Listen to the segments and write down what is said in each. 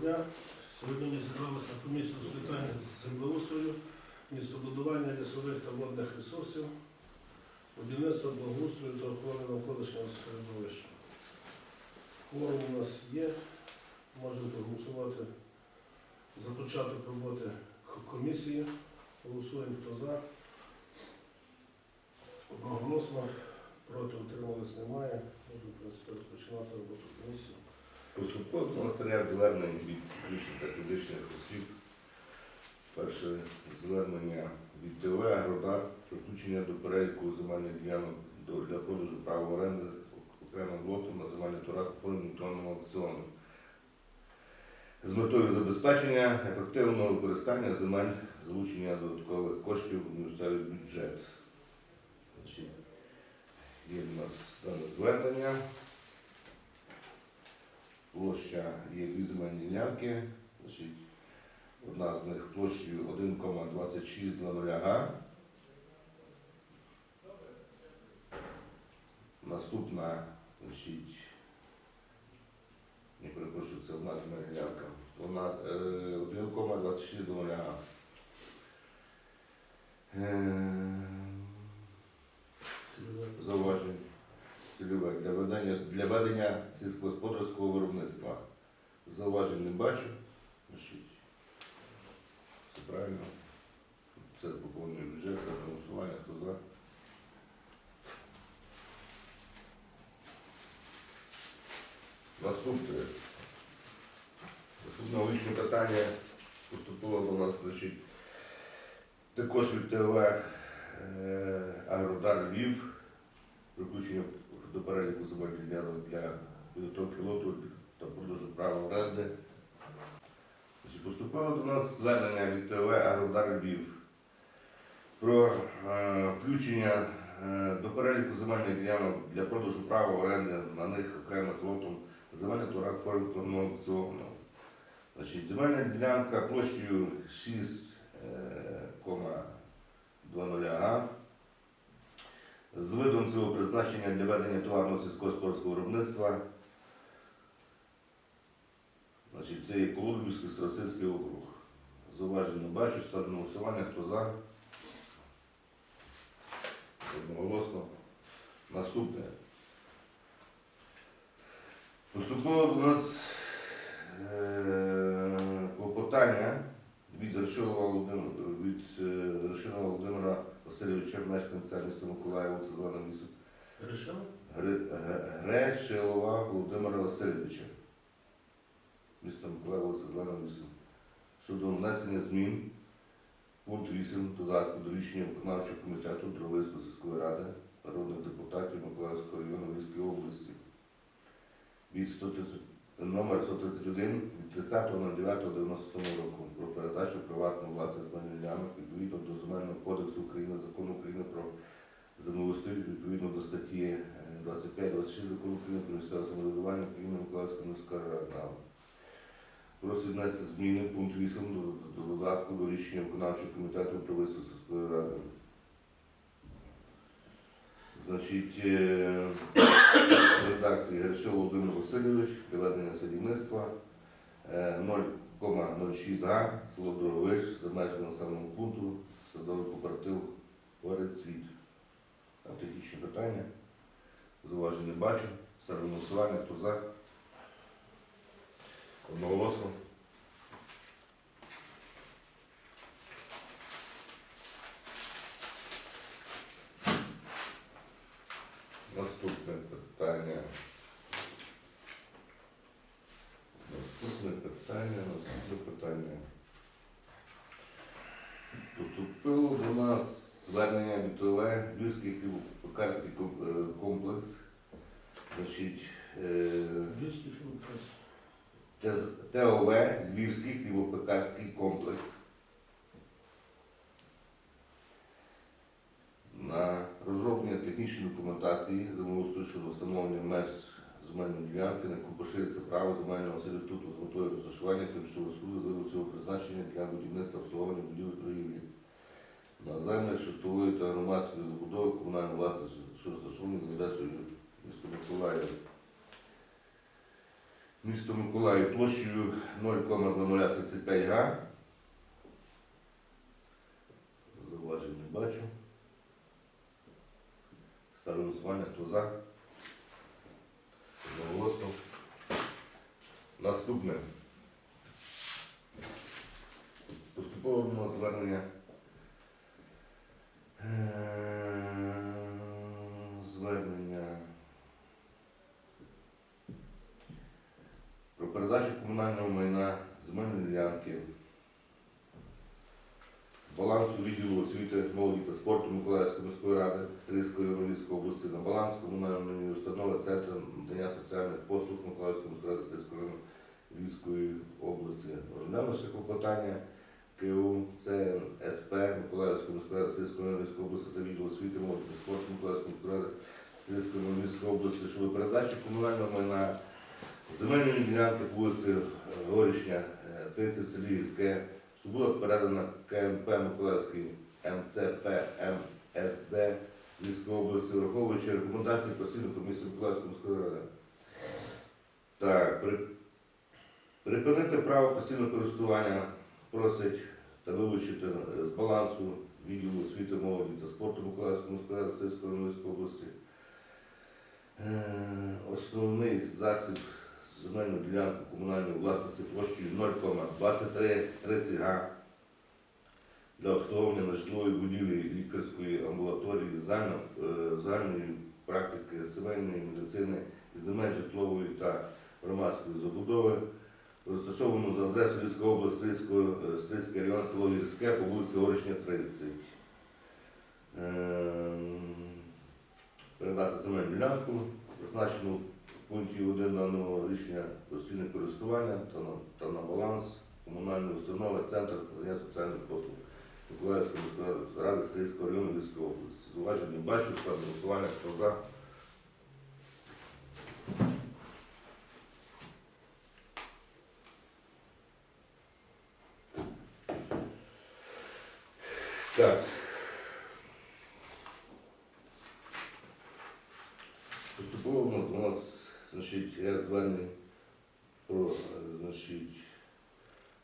дня. Сьогодні ми зібралися комісію з питань землеустрою, містобудування лісових та водних ресурсів, будівництва, благоустрою та охорони навколишнього середовища. Кворум у нас є, можемо проголосувати за початок роботи комісії. Голосуємо, хто за. Одноголосно, проти утримались немає. Можемо, в принципі, розпочинати роботу Поступово до звернень від юридичних та фізичних осіб. Перше звернення від ТВ «Агродар» про включення до переліку земельних ділянок для продажу права оренди окремим лотом на земельний торак у формі електронного аукціону. З метою забезпечення ефективного використання земель, залучення додаткових коштів у місцевий бюджет. Є в нас звернення. Площа є дві земельні ділянки. Одна з них площею 1,2600 га. Наступна, значить, не перепрошую, це одна земельна ділянка. Вона е, 1,2600 га. Е, зауважень цільове для ведення, для ведення сільськогосподарського виробництва. Зауважень не бачу. Все правильно. Це поповнює бюджет, це голосування, хто за. Наступне. Наступне логічне питання поступило до нас, значить, також від ТВ е, Агродар Львів включення до переліку земельних ділянок для підготовки лоту та продажу права оренди. Поступило до нас звернення від ТВ Агродар Львів про е, включення е, до переліку земельних ділянок для продажу права оренди на них окремих лотом земельних торак форм аукціону. Земельна ділянка площею 6,20 га з видом цього призначення для ведення товарного сільськогосподарського виробництва. Значить, це є Колодубівський Старосильський округ. Зауважень бачу, ставлю голосування, хто за. Одноголосно. Наступне. Поступило до нас е, клопотання від Решилова Володимира, від е, Володимира Васильовича, мешканця міста Миколаєва, це зване місто Рішили? Гри- Грешилова Володимира Васильовича. Місто Миколаєва, це зване місто. Щодо внесення змін пункт 8 додатку до рішення виконавчого комітету Дровицької сільської ради народних депутатів Миколаївського району Львівської області від 130, номер 131 від 30.09.97 року про передачу приватну власність земельних відповідно до Земельного кодексу України, Закону України про землеустрій відповідно до статті е, 25-26 Закону України про місцеве самоврядування України Миколаївської міської ради. Просить внести зміни пункт 8 до, до додатку до рішення виконавчого комітету Привису сільської ради. Значить, е, редакції Гершов Володимир Васильович для ведення садівництва е, 0,06 га, село Дороговиш, за межами населеного пункту, садовий кооператив Оред Цвіт. Там технічні питання. Зауважень не бачу. Ставлю голосування, хто за. Одноголосно. Наступне питання. Наступне питання, наступне питання. Поступило до нас ОВ Львівський хлібопекарський е, комплекс. Значить, е, ТОВ Львівський хлібопекарський комплекс. На розроблення технічної документації щодо встановлення меж земельної ділянки, на яку поширюється право земельного сервітуту з метою розташування тимчасової споруди з цього призначення для будівництва обслуговування будівель торгівлі. На землях житлової та громадської забудови комунальної власності, що розташовані за адресою міста Миколаєва. Місто Миколаїв площею 0,2035 га. Зауважень не бачу. Ставлю голосування, хто за? Одноголосно. Наступне. Поступово нас звернення. Е, Звернення. Про передачу комунального майна земельної ділянки балансу відділу освіти, молоді та спорту Миколаївської міської ради Стрийської району Львівської області на баланс комунальної установи Центру надання соціальних послуг Миколаївської міської ради Стрийської Львівської області. Розглянувши клопотання КУ ЦСП Миколаївської міської району Львівської області та відділу освіти, молоді та спорту Миколаївської міської району Львівської області щодо передачі комунального майна Земельної ділянки вулиці Горішня, е, 30 в селі Гірське, що передана КМП Миколаївський МЦП МСД Львівської області, враховуючи рекомендації постійної комісії Миколаївської міської ради. Так, при, припинити право постійного користування просить та вилучити е, з балансу відділу освіти, молоді та спорту Миколаївської міської області. Е, Основний засіб земельну ділянку комунальної власності площею 0,2330 га для обслуговування нежитлової будівлі лікарської амбулаторії е, загальної практики сімейної медицини і земель житлової та громадської забудови, розташовану за адресою Львівської області, е, Стрийський район, село Гірське по вулиці Горішня, 30. Ем, Передати земельну ділянку, зазначену в пункті 1 даного рішення постійне користування та на, та на баланс комунальної установи Центр надання соціальних послуг Миколаївської міської ради Стрийського району Львівської області. Зуваження бачу, ставлю голосування, хто за. Так. Поступово у нас- значить, ряд звернень про е, значить,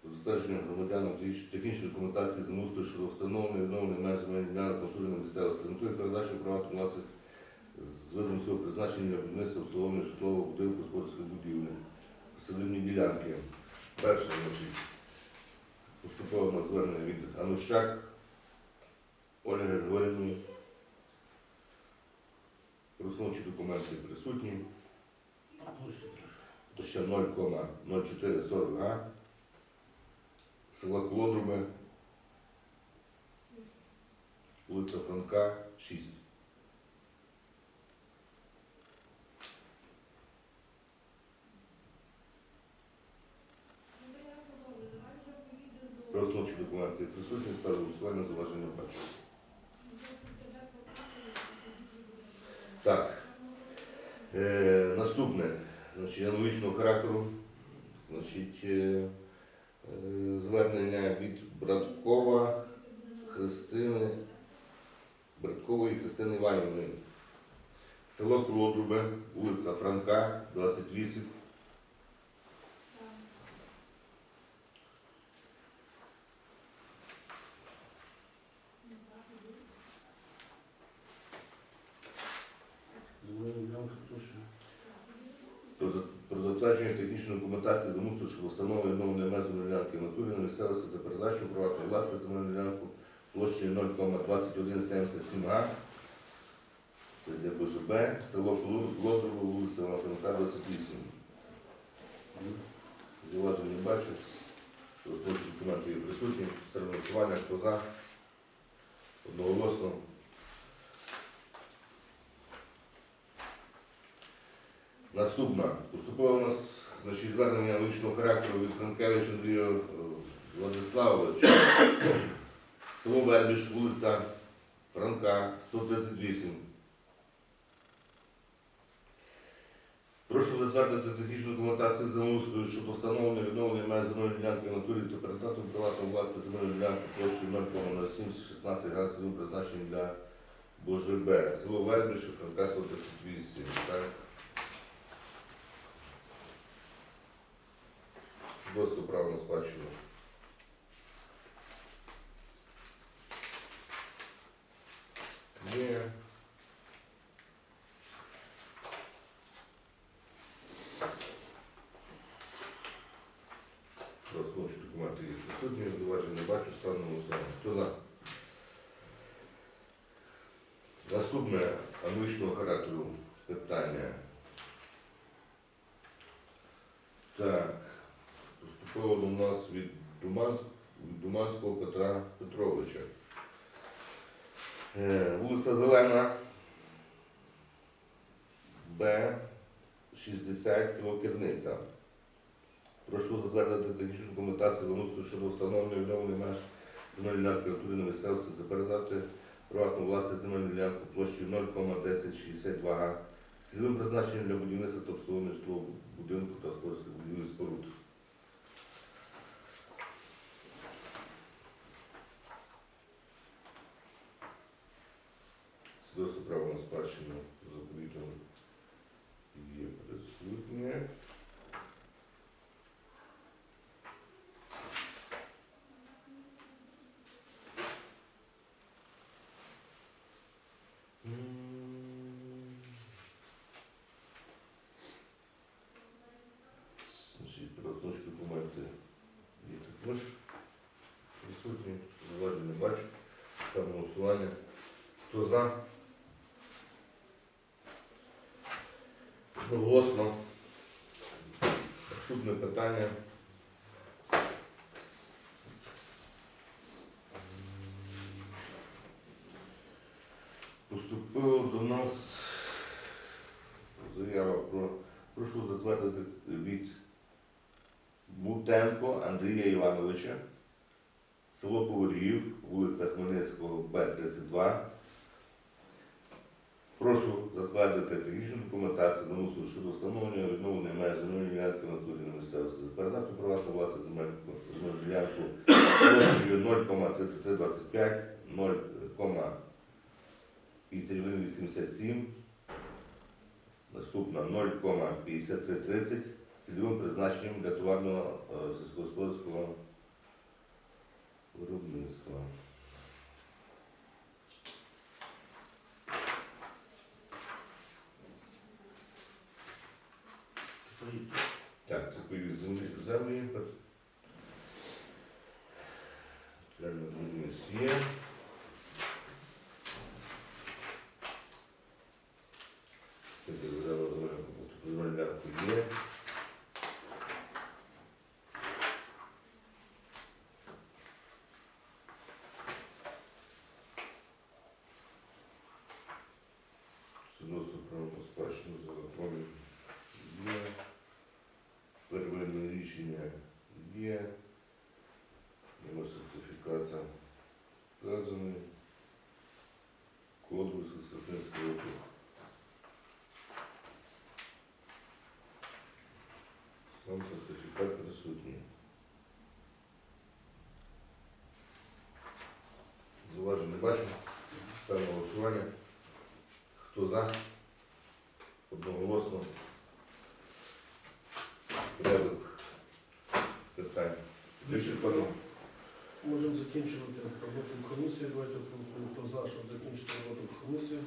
затвердження громадянам технічної документації землеустрою щодо встановлення відновлення меж земельних ділянок натури місцевості. Метою передачі права власних з видом свого призначення для будівництва обслуговування житлового будинку господарської будівлі. Посадивні ділянки. Перше, значить, поступово на звернення від Анущак Ольги Григорівни. Розсновчі документи присутні. То ще 0,0440 га. Села Колодруби. Вулиця Франка, 6. Розсновчі документи присутні, ставлю голосування, зауваження бачу. Так. Е, наступне, значить, аналогічного характеру, значить, е, е, звернення від Браткова Христини, Браткової Христини Іванівної. Село Колодрубе, вулиця Франка, 28. Земельна ділянка площа. Про за- Про затвердження технічної документації замусу, що встановлення відновлення меж земельної ділянки в місцевості та передачу у приватну власність земельну ділянку площею 0,2177 га. Це для БЖБ, село Лодово, вулиця Латинка, 28. Зауважень не бачу. Розслідчі документи є присутні. Серед голосування, хто за? Одноголосно. Наступна. Поступово у нас значить, звернення аналогічного характеру від Франкевича Андрія е, Владиславовича. Село Вербіш, вулиця Франка, 138. Прошу затвердити технічну документацію землеустрою щодо встановлення відновлення меж земельної ділянки натурі та передати приватну власність земельної ділянки площею 0,0716 градусів призначення для БОЖБ. Село Вербіш, Франка, 138. Так? Права на спадщину. Є. Розслідчі документи є присутні, зауважень не бачу, стану голосування. Хто за? Наступне аналогічного характеру питання. Так, поступило до нас від, Думанськ, від Думанського Петра Петровича. Е, вулиця Зелена, Б, 60, село Керниця. Прошу затвердити технічну документацію замусу щодо встановлення відновлення меж земельної ділянки на місцевості та передати приватну власність земельну ділянку площею 0,1062 га з цільовим для будівництва та обслуговування житлового будинку та господарських будівель споруд. Свідоцтво права на спадщину заповітом є присутнє. М. Значить, правословні документи є також присутні, зауважень не бачу. Ставимо на голосування. Хто за? Одноголосно. Наступне питання. Поступило до нас заява про прошу затвердити від Бутенко Андрія Івановича, село Поворів, вулиця Хмельницького, Б-32. Прошу затвердити технічну документацію замусу щодо встановлення відновлення меж земельної ділянки на турі на місцевості. Передати приватну власність земельну ділянку площею 0,3325, 0,5187, наступна 0,5330 з цільовим призначенням для товарного е, сільськогосподарського виробництва. Так, це повід землі землі. Реально є. Свідоцтво про спадщину за законом є. Первинне рішення є. Номер сертифіката вказаний. Код Високостатинського округу. Сам сертифікат присутній. Зауважень не бачу. Ставимо голосування. Хто за? Одноголосно. Порядок питань. Вичерпано. Можемо закінчувати роботу комісії. Давайте хто за, щоб закінчити роботу комісії.